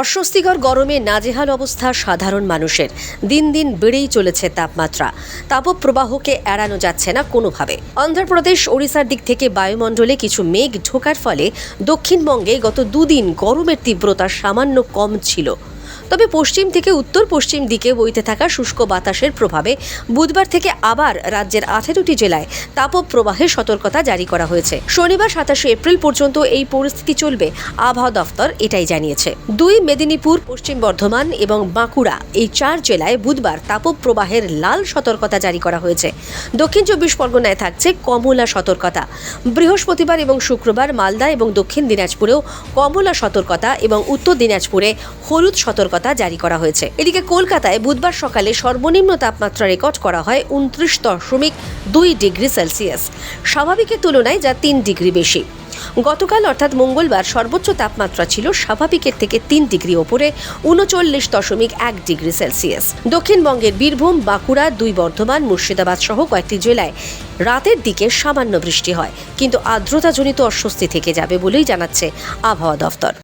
অস্বস্তিকর গরমে নাজেহাল অবস্থা সাধারণ মানুষের। দিন দিন বেড়েই চলেছে তাপমাত্রা। তাপপ্রবাহকে এড়ানো যাচ্ছে না কোনোভাবে। অন্ধ্রপ্রদেশ, ওড়িশার দিক থেকে বায়ুমণ্ডলে কিছু মেঘ ঢোকার ফলে দক্ষিণবঙ্গে গত দুদিন গরমের তীব্রতা সামান্য কম ছিল। তবে পশ্চিম থেকে উত্তর পশ্চিম দিকে বইতে থাকা শুষ্ক বাতাসের প্রভাবে বুধবার থেকে আবার রাজ্যের আঠেরোটি জেলায় তাপপ্রবাহের সতর্কতা জারি করা হয়েছে। শনিবার সাতাশে এপ্রিল পর্যন্ত এই পরিস্থিতি চলবে, আবহাওয়া দফতর এটাই জানিয়েছে। দুই মেদিনীপুর, পশ্চিম বর্ধমান এবং বাঁকুড়া এই চার জেলায় বুধবার তাপপ্রবাহের লাল সতর্কতা জারি করা হয়েছে। দক্ষিণ চব্বিশ পরগনায় থাকছে কমলা সতর্কতা। বৃহস্পতিবার এবং শুক্রবার মালদা এবং দক্ষিণ দিনাজপুরেও কমলা সতর্কতা এবং উত্তর দিনাজপুরে হলুদ সতর্কতা জারি করা হয়েছে। এদিকে কলকাতায় বুধবার সকালে সর্বনিম্ন তাপমাত্রা রেকর্ড করা হয় উনত্রিশ দশমিক দুই ডিগ্রি সেলসিয়াস। স্বাভাবিকের তুলনায় যা তিন ডিগ্রি বেশি। গতকাল অর্থাৎ মঙ্গলবার সর্বোচ্চ তাপমাত্রা ছিল স্বাভাবিকের থেকে তিন ডিগ্রি ওপরে, উনচল্লিশ দশমিক এক ডিগ্রি সেলসিয়াস। দক্ষিণবঙ্গের বীরভূম, বাঁকুড়া, দুই বর্ধমান, মুর্শিদাবাদ সহ কয়েকটি জেলায় রাতের দিকে সামান্য বৃষ্টি হয়। কিন্তু আর্দ্রতাজনিত অস্বস্তি থেকে যাবে বলেই জানাচ্ছে আবহাওয়া দফতর।